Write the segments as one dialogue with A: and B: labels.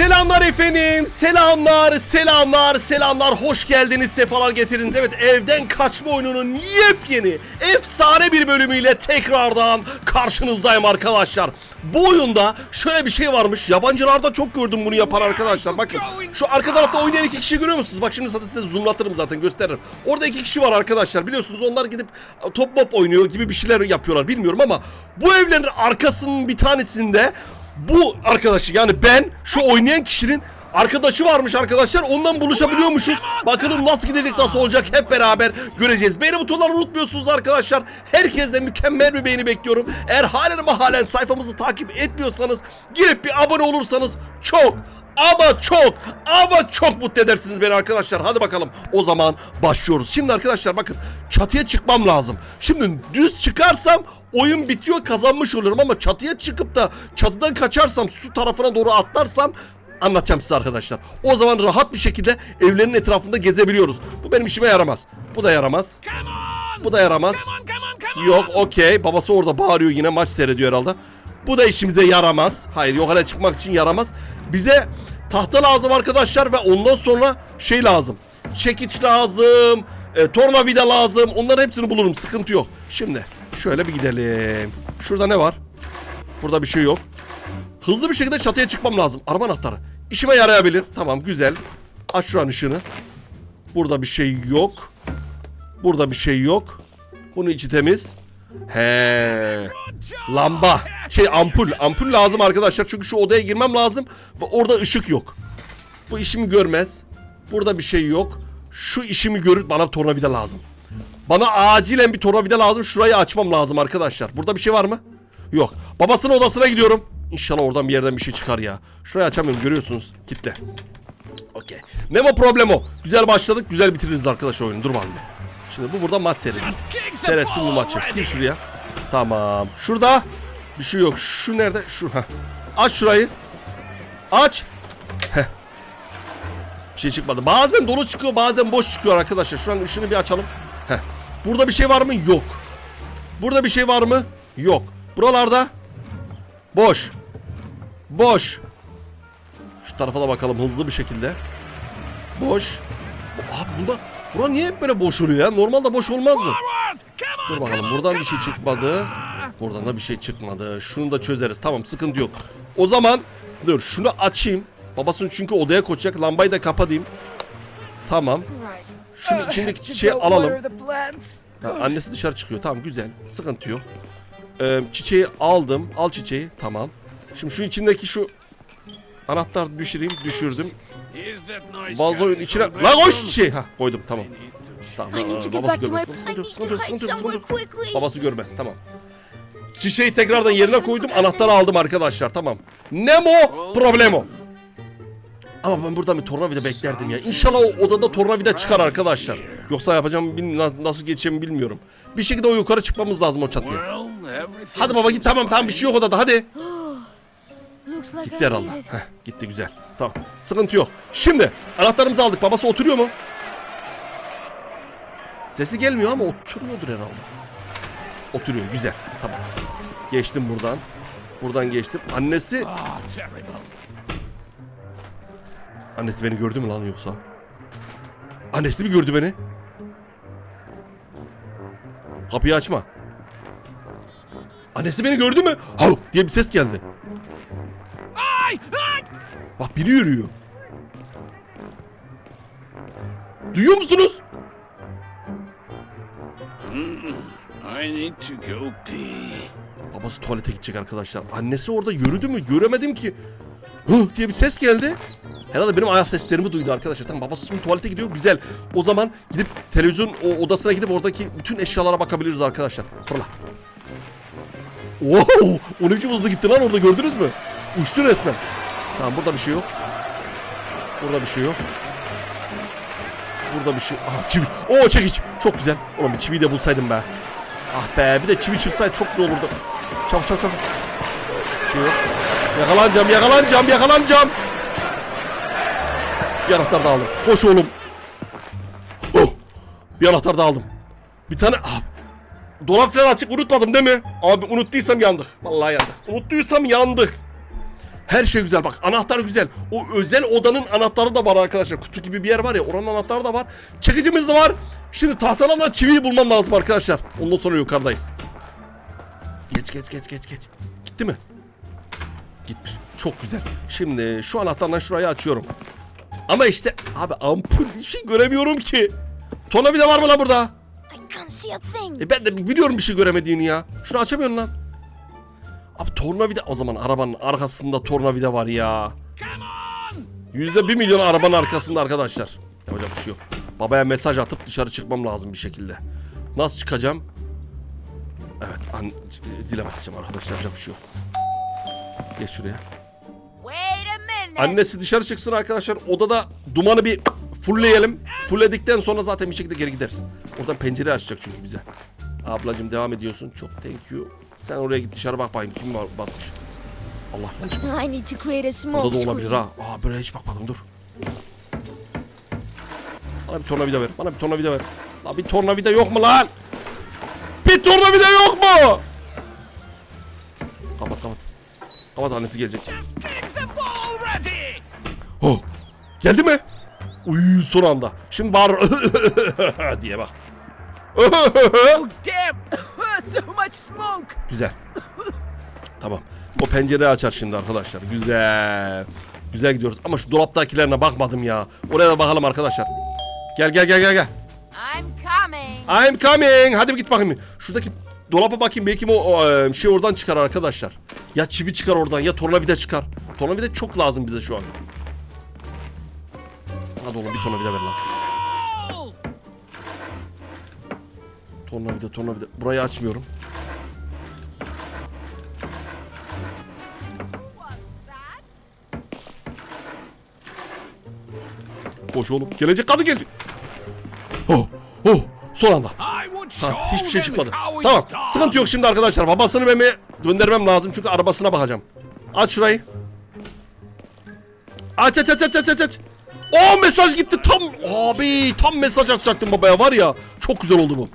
A: Selamlar efendim, selamlar, selamlar, selamlar. Hoş geldiniz, sefalar getiriniz. Evet, evden kaçma oyununun yepyeni, efsane bir bölümüyle tekrardan karşınızdayım arkadaşlar. Bu oyunda şöyle bir şey varmış. Yabancılarda çok gördüm bunu yapan arkadaşlar. Bakın, şu arka tarafta oynayan iki kişi görüyor musunuz? Bak şimdi zaten size zoomlatırım zaten, gösteririm. Orada iki kişi var arkadaşlar. Biliyorsunuz onlar gidip top mop oynuyor gibi bir şeyler yapıyorlar bilmiyorum ama bu evlerin arkasının bir tanesinde bu arkadaşı yani ben şu oynayan kişinin arkadaşı varmış arkadaşlar. Ondan buluşabiliyormuşuz. Bakalım nasıl gidecek nasıl olacak hep beraber göreceğiz. Beğeni butonlarını unutmuyorsunuz arkadaşlar. Herkesten mükemmel bir beğeni bekliyorum. Eğer halen ama halen sayfamızı takip etmiyorsanız girip bir abone olursanız çok ama çok ama çok mutlu edersiniz beni arkadaşlar. Hadi bakalım o zaman başlıyoruz. Şimdi arkadaşlar bakın çatıya çıkmam lazım. Şimdi düz çıkarsam oyun bitiyor kazanmış olurum ama çatıya çıkıp da çatıdan kaçarsam su tarafına doğru atlarsam anlatacağım size arkadaşlar. O zaman rahat bir şekilde evlerin etrafında gezebiliyoruz. Bu benim işime yaramaz. Bu da yaramaz. Bu da yaramaz. Yok okey. Babası orada bağırıyor yine maç seyrediyor herhalde. Bu da işimize yaramaz. Hayır yukarı çıkmak için yaramaz. Bize tahta lazım arkadaşlar ve ondan sonra şey lazım. Çekiç lazım. E, tornavida lazım. Onların hepsini bulurum. Sıkıntı yok. Şimdi şöyle bir gidelim. Şurada ne var? Burada bir şey yok. Hızlı bir şekilde çatıya çıkmam lazım. Araba anahtarı. İşime yarayabilir. Tamam güzel. Aç şuranın ışığını. Burada bir şey yok. Burada bir şey yok. Bunun içi temiz. He. Lamba. Şey ampul. Ampul lazım arkadaşlar. Çünkü şu odaya girmem lazım. Ve orada ışık yok. Bu işimi görmez. Burada bir şey yok. Şu işimi görür. Bana tornavida lazım. Bana acilen bir tornavida lazım. Şurayı açmam lazım arkadaşlar. Burada bir şey var mı? Yok. Babasının odasına gidiyorum. İnşallah oradan bir yerden bir şey çıkar ya. Şurayı açamıyorum görüyorsunuz. Kitle. Okey. Nemo problemo. Güzel başladık. Güzel bitiririz arkadaş oyunu. Dur bakalım. Şimdi bu burada maç seyrediyor. Seyretsin bu maçı. Gir şuraya. Tamam. Şurada bir şey yok. Şu nerede? Şu. Heh. Aç şurayı. Aç. Heh. Bir şey çıkmadı. Bazen dolu çıkıyor, bazen boş çıkıyor arkadaşlar. Şu an ışığını bir açalım. Heh. Burada bir şey var mı? Yok. Burada bir şey var mı? Yok. Buralarda boş. Boş. Şu tarafa da bakalım hızlı bir şekilde. Boş. Abi bunda bura niye hep böyle boş oluyor ya? Normalde boş olmazdı. Dur bakalım buradan bir şey çıkmadı. Buradan da bir şey çıkmadı. Şunu da çözeriz. Tamam sıkıntı yok. O zaman dur şunu açayım. Babasının çünkü odaya koşacak. Lambayı da kapatayım. Tamam. Şunun içindeki çiçeği alalım. Ha, annesi dışarı çıkıyor. Tamam güzel. Sıkıntı yok. Ee, çiçeği aldım. Al çiçeği. Tamam. Şimdi şu içindeki şu anahtar düşüreyim. Düşürdüm. Vazoyun içine... Lan koş çiçeği. Ha koydum tamam. Tamam. Babası görmez. Babası görmez. Tamam. Çiçeği tekrardan yerine koydum. Anahtarı aldım arkadaşlar. Tamam. Nemo problemo. Ama ben burada bir tornavida beklerdim ya. İnşallah o odada tornavida çıkar arkadaşlar. Yoksa yapacağım nasıl geçeceğimi bilmiyorum. Bir şekilde o yukarı çıkmamız lazım o çatıya. Hadi baba git tamam tamam bir şey yok odada hadi. Gitti herhalde. Heh, gitti güzel. Tamam. Sıkıntı yok. Şimdi anahtarımızı aldık. Babası oturuyor mu? Sesi gelmiyor ama oturuyordur herhalde. Oturuyor. Güzel. Tamam. Geçtim buradan. Buradan geçtim. Annesi... Annesi beni gördü mü lan yoksa? Annesi mi gördü beni? Kapıyı açma. Annesi beni gördü mü? Hav diye bir ses geldi. Bak biri yürüyor. Duyuyor musunuz?
B: I need to go pee.
A: Babası tuvalete gidecek arkadaşlar. Annesi orada yürüdü mü? Göremedim ki. Hı diye bir ses geldi. Herhalde benim ayak seslerimi duydu arkadaşlar. Tamam babası şimdi tuvalete gidiyor. Güzel. O zaman gidip televizyon o odasına gidip oradaki bütün eşyalara bakabiliriz arkadaşlar. Fırla. Wow! O ne biçim hızlı gitti lan orada gördünüz mü? Uçtu resmen. Tamam burada bir şey yok. Burada bir şey yok. Burada bir şey... Aha çivi. Oo çekiç. Çok güzel. Oğlum bir çiviyi de bulsaydım be. Ah be bir de çivi çıksaydı çok güzel olurdu. Çabuk çabuk çabuk. Bir şey yok. Yakalanacağım yakalanacağım yakalanacağım. Bir anahtar da aldım. Koş oğlum. Oh. Bir anahtar da aldım. Bir tane... Ah. Dolap falan açık unutmadım değil mi? Abi unuttuysam yandık. Vallahi yandık. Unuttuysam yandık. Her şey güzel bak anahtar güzel. O özel odanın anahtarı da var arkadaşlar. Kutu gibi bir yer var ya oranın anahtarı da var. Çekicimiz de var. Şimdi tahtalarla çiviyi bulmam lazım arkadaşlar. Ondan sonra yukarıdayız. Geç geç geç geç geç. Gitti mi? Gitmiş. Çok güzel. Şimdi şu anahtarla şurayı açıyorum. Ama işte abi ampul bir şey göremiyorum ki. Tornavida var mı lan burada? E ben de biliyorum bir şey göremediğini ya. Şunu açamıyorsun lan. Abi tornavida o zaman arabanın arkasında tornavida var ya. Yüzde bir milyon arabanın arkasında arkadaşlar. Yapacak bir şey yok. Babaya mesaj atıp dışarı çıkmam lazım bir şekilde. Nasıl çıkacağım? Evet an zile basacağım arkadaşlar yapacak bir şey yok. Geç şuraya. Annesi dışarı çıksın arkadaşlar. Odada dumanı bir fullleyelim. Fullledikten sonra zaten bir şekilde geri gideriz. Oradan pencere açacak çünkü bize. Ablacım devam ediyorsun. Çok thank you. Sen oraya git dışarı bak bakayım kim var basmış. Allah yanlış
C: I need to create a smoke
A: Burada da olabilir ha. Aa buraya hiç bakmadım dur. Bana bir tornavida ver. Bana bir tornavida ver. Lan bir tornavida yok mu lan? Bir tornavida yok mu? Kapat kapat. Kapat annesi gelecek. Oh. Geldi mi? Uy son anda. Şimdi bağır diye bak.
D: Oh, damn! so much smoke!
A: Güzel. Tamam. O pencereyi açar şimdi arkadaşlar. Güzel. Güzel gidiyoruz. Ama şu dolaptakilerine bakmadım ya. Oraya da bakalım arkadaşlar. Gel gel gel gel gel.
C: I'm coming.
A: I'm coming. Hadi bir git bakayım. Şuradaki dolaba bakayım belki o, o e, şey oradan çıkar arkadaşlar. Ya çivi çıkar oradan ya tornavida çıkar. Tornavida çok lazım bize şu an. Hadi oğlum bir tornavida ver lan. Tornavida tornavida. Burayı açmıyorum. Boş oğlum. Gelecek kadın gelecek. Oh, oh. Son anda. Tamam hiçbir şey çıkmadı. Tamam sıkıntı yok şimdi arkadaşlar. Babasını meme göndermem lazım çünkü arabasına bakacağım. Aç şurayı. Aç aç aç aç aç aç. O mesaj gitti tam abi tam mesaj atacaktım babaya var ya çok güzel oldu bu.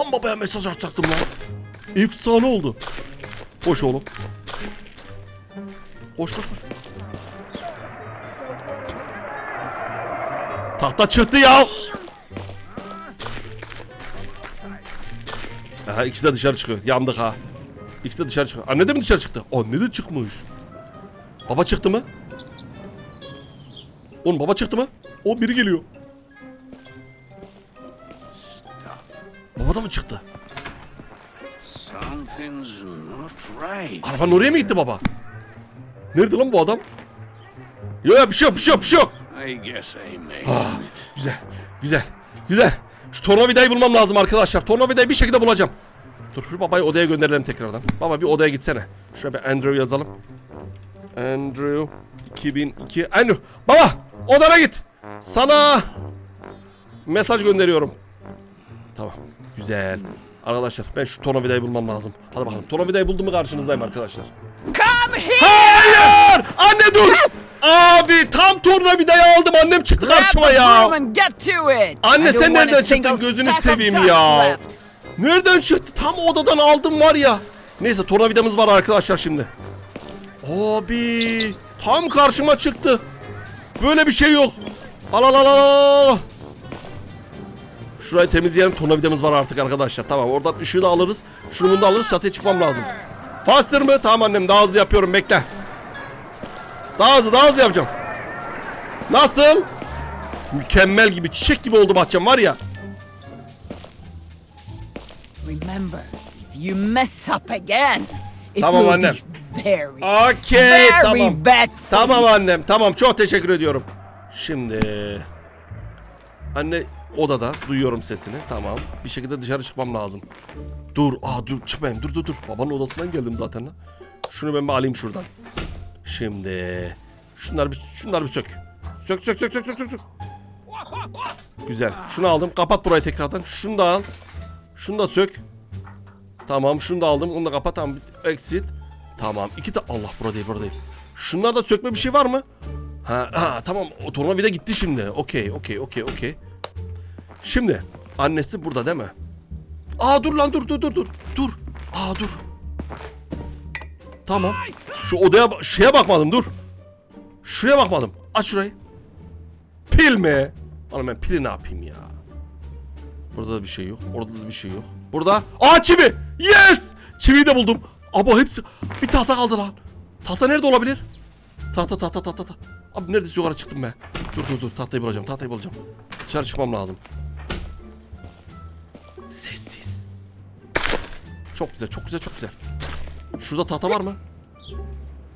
A: Tam babaya mesaj atacaktım lan. Efsane oldu. Koş oğlum. Koş koş koş. Tahta çıktı ya. Aha ikisi de dışarı çıkıyor. Yandık ha. İkisi de dışarı çıkıyor. Anne de mi dışarı çıktı? Anne de çıkmış. Baba çıktı mı? Oğlum baba çıktı mı? O biri geliyor. Baba da mı çıktı?
B: Something's not right.
A: Arabanın oraya mı gitti baba? Nerede lan bu adam? Yok ya bir şey yok bir şey yok bir şey yok.
B: I guess I made
A: Ah,
B: it.
A: güzel, güzel, güzel. Şu tornavidayı bulmam lazım arkadaşlar. Tornavidayı bir şekilde bulacağım. Dur şu babayı odaya gönderelim tekrardan. Baba bir odaya gitsene. Şuraya bir Andrew yazalım. Andrew 2002. Andrew baba odana git. Sana mesaj gönderiyorum. Tamam güzel. Arkadaşlar ben şu tornavidayı bulmam lazım. Hadi bakalım. Tornavidayı buldum mu karşınızdayım arkadaşlar.
D: Come here!
A: Hayır! Anne dur! Abi tam tornavidayı aldım annem çıktı karşıma ya.
D: get to it!
A: Anne, sen nereden çıktın? Gözünü seveyim ya. Nereden çıktı? Tam odadan aldım var ya. Neyse tornavidamız var arkadaşlar şimdi. Abi tam karşıma çıktı. Böyle bir şey yok. Al al al, al. Şurayı temizleyelim. Tornavidamız var artık arkadaşlar. Tamam oradan ışığı da alırız. Şunu bunu da alırız. Çatıya çıkmam lazım. Faster mı? Tamam annem daha hızlı yapıyorum bekle. Daha hızlı daha hızlı yapacağım. Nasıl? Mükemmel gibi çiçek gibi oldu bahçem var ya.
D: Remember, if you mess up again, it
A: Tamam
D: will
A: annem.
D: be very,
A: Okey
D: very
A: tamam.
D: bad.
A: Tamam annem tamam çok teşekkür ediyorum. Şimdi anne odada duyuyorum sesini tamam bir şekilde dışarı çıkmam lazım. Dur aa dur çıkmayayım dur dur dur babanın odasından geldim zaten lan. Şunu ben bir alayım şuradan. Şimdi şunları bir şunları bir. Sök sök sök sök sök sök. sök. Güzel. Şunu aldım. Kapat burayı tekrardan. Şunu da al. Şunu da sök. Tamam şunu da aldım. Onu da kapat. Tamam. Exit. Tamam. İki de Allah buradayım buradayım. Şunlarda sökme bir şey var mı? Ha, ha tamam. O tornavida gitti şimdi. Okey okey okey okey. Şimdi annesi burada değil mi? Aa dur lan dur dur dur dur. Dur. Aa dur. Tamam. Şu odaya şeye bakmadım dur. Şuraya bakmadım. Aç şurayı. Pil mi? Oğlum ben pili ne yapayım ya? Burada da bir şey yok. Orada da bir şey yok. Burada. Aa çivi. Yes. Çiviyi de buldum. Abo hepsi. Bir tahta kaldı lan. Tahta nerede olabilir? Tahta tahta tahta tahta. Abi neredeyse yukarı çıktım ben. Dur dur dur tahtayı bulacağım tahtayı bulacağım. Dışarı çıkmam lazım. Sessiz. Çok güzel çok güzel çok güzel. Şurada tahta var mı?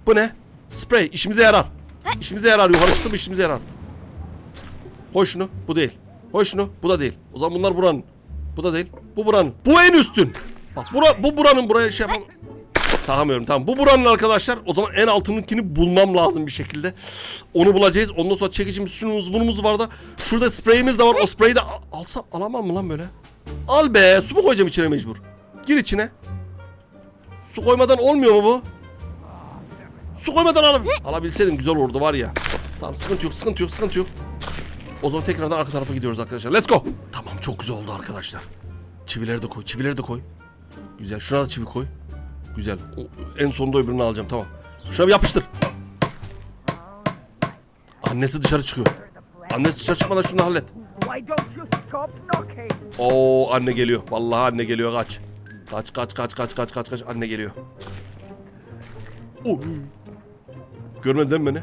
A: Bu ne? Sprey işimize yarar. İşimize yarar yukarı çıktım işimize yarar. Koy şunu bu değil. Koy şunu bu da değil. O zaman bunlar buranın. Bu da değil. Bu buranın. Bu en üstün. Bak bura, bu buranın buraya şey yapmam. Takamıyorum tamam. Bu buranın arkadaşlar. O zaman en altınınkini bulmam lazım bir şekilde. Onu bulacağız. Ondan sonra çekicimiz şunumuz bunumuz var da. Şurada spreyimiz de var. O spreyi de al- alsam alamam mı lan böyle? Al be. Su mu koyacağım içine mecbur? Gir içine. Su koymadan olmuyor mu bu? Su koymadan alıp alabilseydim güzel olurdu var ya. Tamam sıkıntı yok sıkıntı yok sıkıntı yok. O zaman tekrardan arka tarafa gidiyoruz arkadaşlar. Let's go. Tamam çok güzel oldu arkadaşlar. Çivileri de koy. Çivileri de koy. Güzel. Şuna da çivi koy. Güzel. O- en sonunda öbürünü alacağım tamam. Şuna bir yapıştır. Annesi dışarı çıkıyor. Annesi dışarı çıkmadan şunu hallet.
E: Why don't you stop knocking?
A: Oo anne geliyor. Vallahi anne geliyor kaç. Kaç kaç kaç kaç kaç kaç kaç anne geliyor. Oy. Görmedin değil mi beni?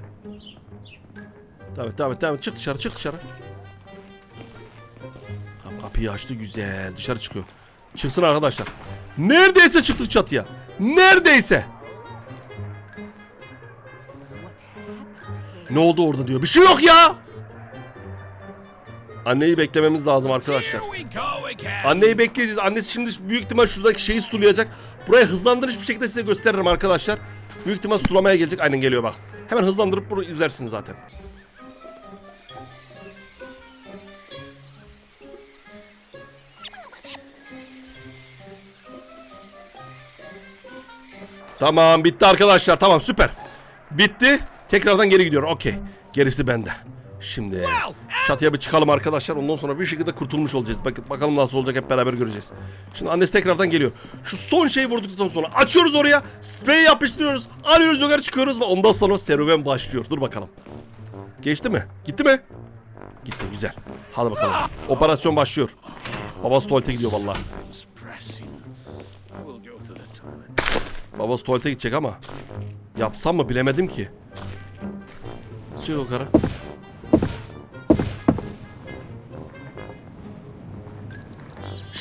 A: Et devam et. Çık dışarı çık dışarı. Tamam kapıyı açtı güzel. Dışarı çıkıyor. Çıksın arkadaşlar. Neredeyse çıktık çatıya. Neredeyse. Ne oldu orada diyor. Bir şey yok ya. Anneyi beklememiz lazım arkadaşlar. Anneyi bekleyeceğiz. Annesi şimdi büyük ihtimal şuradaki şeyi sulayacak. Burayı hızlandırmış bir şekilde size gösteririm arkadaşlar. Büyük ihtimal sulamaya gelecek. Aynen geliyor bak. Hemen hızlandırıp bunu izlersiniz zaten. Tamam bitti arkadaşlar. Tamam süper. Bitti. Tekrardan geri gidiyor. Okey. Gerisi bende. Şimdi çatıya bir çıkalım arkadaşlar. Ondan sonra bir şekilde kurtulmuş olacağız. Bak, bakalım nasıl olacak hep beraber göreceğiz. Şimdi annesi tekrardan geliyor. Şu son şeyi vurduktan sonra açıyoruz oraya. Sprey yapıştırıyoruz. Arıyoruz yukarı çıkıyoruz ve ondan sonra serüven başlıyor. Dur bakalım. Geçti mi? Gitti mi? Gitti güzel. Hadi bakalım. Operasyon başlıyor. Babası tuvalete gidiyor vallahi. Babası tuvalete gidecek ama yapsam mı bilemedim ki. Çık yukarı.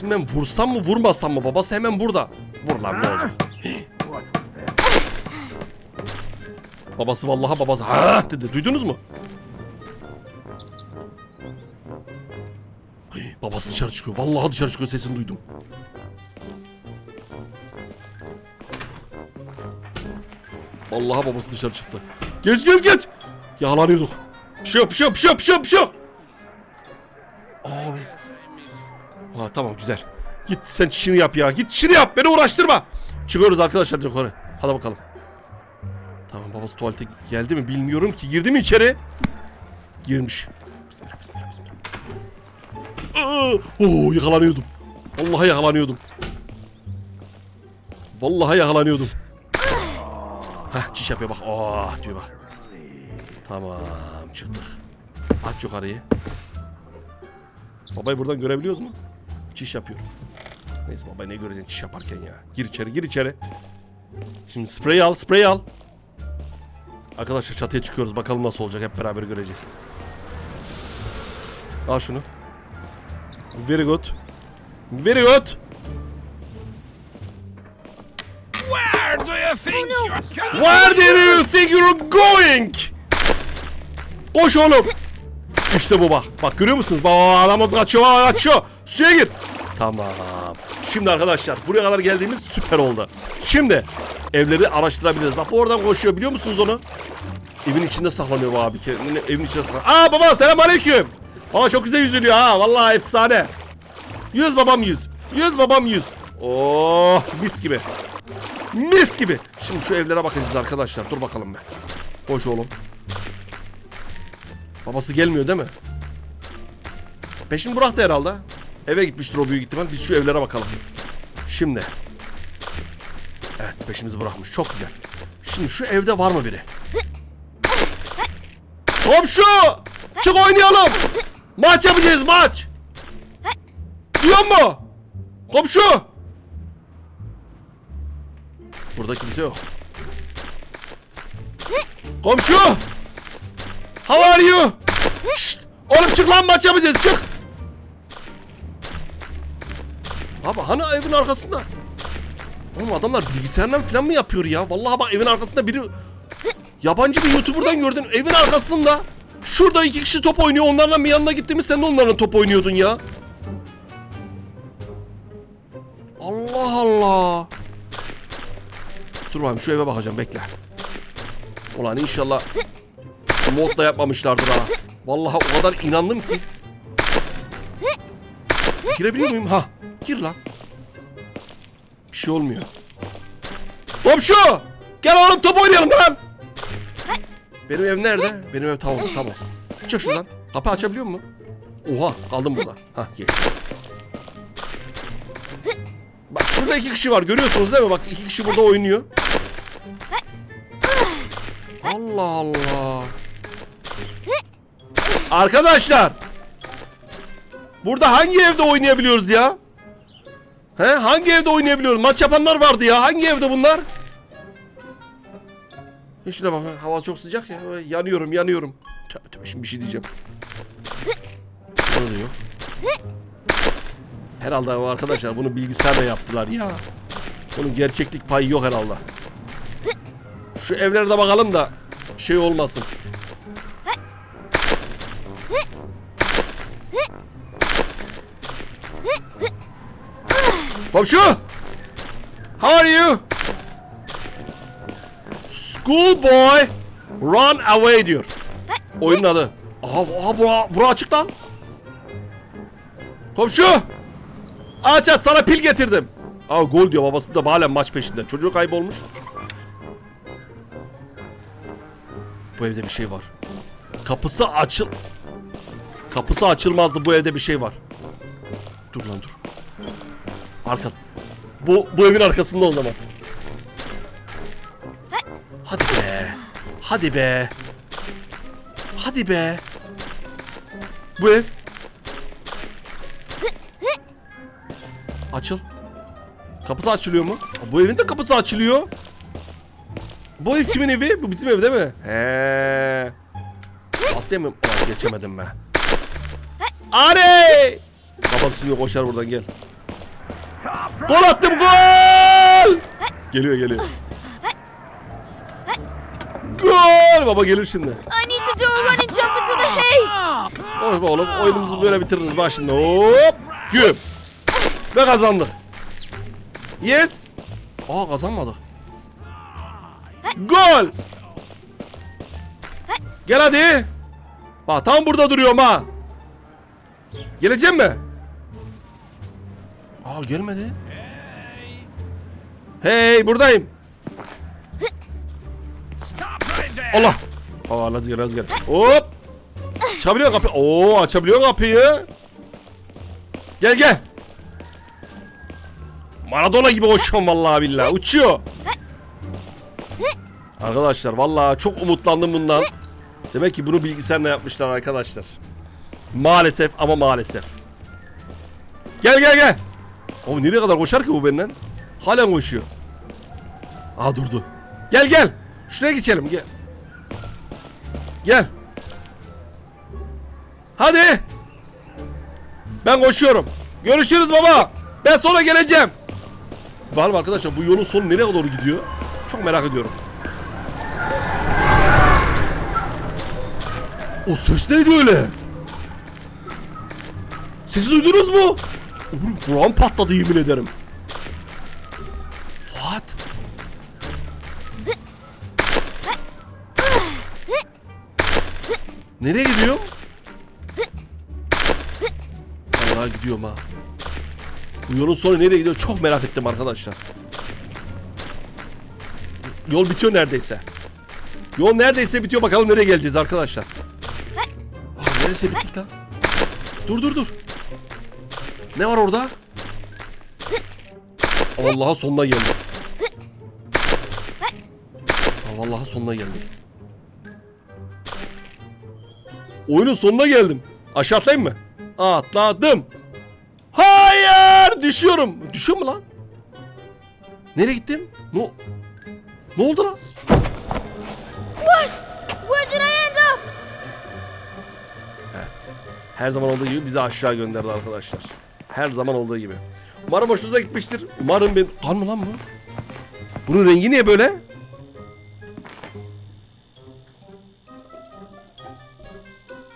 A: Şimdi ben vursam mı vurmasam mı? Babası hemen burada. Vur lan ne olacak? babası vallahi babası ha dedi. Duydunuz mu? Babası dışarı çıkıyor. Vallahi dışarı çıkıyor sesini duydum. Vallahi babası dışarı çıktı. Geç geç geç. Yağlanıyorduk. Bir şey yok bir şey Ha, tamam güzel. Git sen çişini yap ya. Git çişini yap. Beni uğraştırma. Çıkıyoruz arkadaşlar yukarı. Hadi bakalım. Tamam babası tuvalete geldi mi bilmiyorum ki. Girdi mi içeri? Girmiş. Bismillah bismillah bismillah. Aa, Oo, yakalanıyordum. Vallahi yakalanıyordum. Vallahi yakalanıyordum. Heh çiş yapıyor bak. Oh diyor bak. Tamam çıktık. Aç yukarıyı. Babayı buradan görebiliyoruz mu? Çiş yapıyor. Neyse baba ne göreceksin çiş yaparken ya. Gir içeri gir içeri. Şimdi sprey al sprey al. Arkadaşlar çatıya çıkıyoruz bakalım nasıl olacak hep beraber göreceğiz. Al şunu. Very good. Very good.
B: Where do you think you're coming?
A: Where do you think you're going? Koş oğlum. İşte bu bak. Bak görüyor musunuz? Bak adamız kaçıyor, kaçıyor. Suya gir. Tamam. Şimdi arkadaşlar buraya kadar geldiğimiz süper oldu. Şimdi evleri araştırabiliriz. Bak oradan koşuyor biliyor musunuz onu? Evin içinde saklanıyor bu abi. Kendini evin içinde saklanıyor. Aa baba selam aleyküm. Baba çok güzel yüzülüyor ha. Vallahi efsane. Yüz babam yüz. Yüz babam yüz. Oh mis gibi. Mis gibi. Şimdi şu evlere bakacağız arkadaşlar. Dur bakalım be. Koş oğlum. Babası gelmiyor değil mi? Peşini bıraktı herhalde. Eve gitmiştir o büyük ihtimal. Biz şu evlere bakalım. Şimdi. Evet peşimizi bırakmış. Çok güzel. Şimdi şu evde var mı biri? Komşu! Çık oynayalım. Maç yapacağız maç. Duyuyor mu? Komşu! Burada kimse yok. Komşu! How are you? Şşt! Oğlum çık lan maç yapacağız çık. Abi hani evin arkasında? Oğlum adamlar bilgisayardan falan mı yapıyor ya? Vallahi bak evin arkasında biri yabancı bir YouTuber'dan gördün evin arkasında. Şurada iki kişi top oynuyor. Onlarla bir yanına gittiğimiz sen de onlarla top oynuyordun ya. Allah Allah. Dur bakayım şu eve bakacağım bekle. Ulan inşallah modla yapmamışlardır ha. Vallahi o kadar inandım ki. Girebiliyor muyum? Ha. Gir lan. Bir şey olmuyor. Komşu! Gel oğlum top oynayalım lan. Benim ev nerede? Benim ev tamam tamam. Çık şuradan. Kapı açabiliyor mu? Oha kaldım burada. Hah gel. Bak şurada iki kişi var görüyorsunuz değil mi? Bak iki kişi burada oynuyor. Allah Allah. Arkadaşlar. Burada hangi evde oynayabiliyoruz ya? He? Hangi evde oynayabiliyoruz? Maç yapanlar vardı ya. Hangi evde bunlar? E şuna bak. Hava çok sıcak ya. Yanıyorum, yanıyorum. Tövbe tövbe şimdi bir şey diyeceğim. Ne oluyor? Herhalde arkadaşlar bunu bilgisayarla yaptılar ya. Bunun gerçeklik payı yok herhalde. Şu evlere de bakalım da şey olmasın. Komşu! How are you? School boy run away diyor. Oyunun adı. Aha, aha bura, bura açık lan. Komşu! Aç aç sana pil getirdim. Aa gol diyor babası da halen maç peşinde. Çocuğu kaybolmuş. Bu evde bir şey var. Kapısı açıl... Kapısı açılmazdı bu evde bir şey var. Dur lan dur. Arka. Bu, bu evin arkasında o zaman. Hadi be. Hadi be. Hadi be. Bu ev. Açıl. Kapısı açılıyor mu? Bu evin de kapısı açılıyor. Bu ev kimin evi? Bu bizim ev değil mi? He. Atlayamıyorum. Geçemedim ben. Are! Babası şimdi koşar buradan gel. Gol attım gol! Geliyor geliyor. Gol! Baba gelir şimdi.
C: I need to do a running jump into the hay.
A: Be oğlum oyunumuzu böyle bitiririz bak şimdi. Hop! Güm! Ve kazandık. Yes! Aa kazanmadık. Gol! Gel hadi. Bak tam burada duruyorum ha. Gelecek mi? Aa gelmedi. Hey buradayım. Allah. Aa Lazger Lazger. Hop. Açabiliyor kapıyı. Oo açabiliyor kapıyı. Gel gel. Maradona gibi koşuyorum vallahi billahi. Uçuyor. Arkadaşlar vallahi çok umutlandım bundan. Demek ki bunu bilgisayarla yapmışlar arkadaşlar. Maalesef ama maalesef. Gel gel gel. O nereye kadar koşar ki bu benden? Halen koşuyor. Aa durdu. Gel gel. Şuraya geçelim gel. Gel. Hadi. Ben koşuyorum. Görüşürüz baba. Ben sonra geleceğim. Var mı arkadaşlar bu yolun sonu nereye doğru gidiyor? Çok merak ediyorum. O ses neydi öyle? Sesi duydunuz mu? Oğlum Kur'an patladı yemin ederim. Nereye gidiyorum? Vallahi gidiyorum ha. Bu yolun sonu nereye gidiyor çok merak ettim arkadaşlar. Yol bitiyor neredeyse. Yol neredeyse bitiyor bakalım nereye geleceğiz arkadaşlar. Aa, neredeyse bittik lan. Dur dur dur. Ne var orada? Allah'a sonuna geldim. vallahi sonuna geldim. Oyunun sonuna geldim. Aşağı atlayayım mı? Atladım. Hayır! Düşüyorum. Düşüyor mu lan? Nereye gittim? Ne, ne oldu lan?
C: What? Where did I end up?
A: Her zaman olduğu gibi bizi aşağı gönderdi arkadaşlar. Her zaman olduğu gibi. Umarım hoşunuza gitmiştir. Umarım ben... Kan mı lan bu? Bunun rengi niye böyle?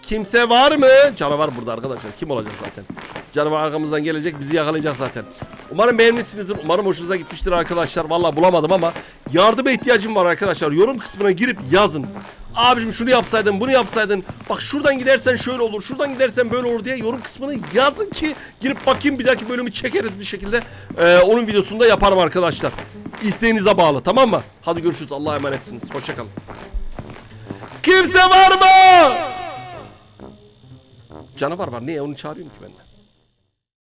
A: Kimse var mı? Canavar burada arkadaşlar. Kim olacak zaten? Canavar arkamızdan gelecek bizi yakalayacak zaten. Umarım beğenmişsinizdir. Umarım hoşunuza gitmiştir arkadaşlar. Vallahi bulamadım ama yardıma ihtiyacım var arkadaşlar. Yorum kısmına girip yazın. Abicim şunu yapsaydın, bunu yapsaydın. Bak şuradan gidersen şöyle olur, şuradan gidersen böyle olur diye yorum kısmına yazın ki girip bakayım bir dahaki bölümü çekeriz bir şekilde. Ee, onun videosunu da yaparım arkadaşlar. İsteğinize bağlı tamam mı? Hadi görüşürüz. Allah'a emanetsiniz. Hoşçakalın. Kimse var mı? Canavar var. Niye onu çağırıyorum ki ben de?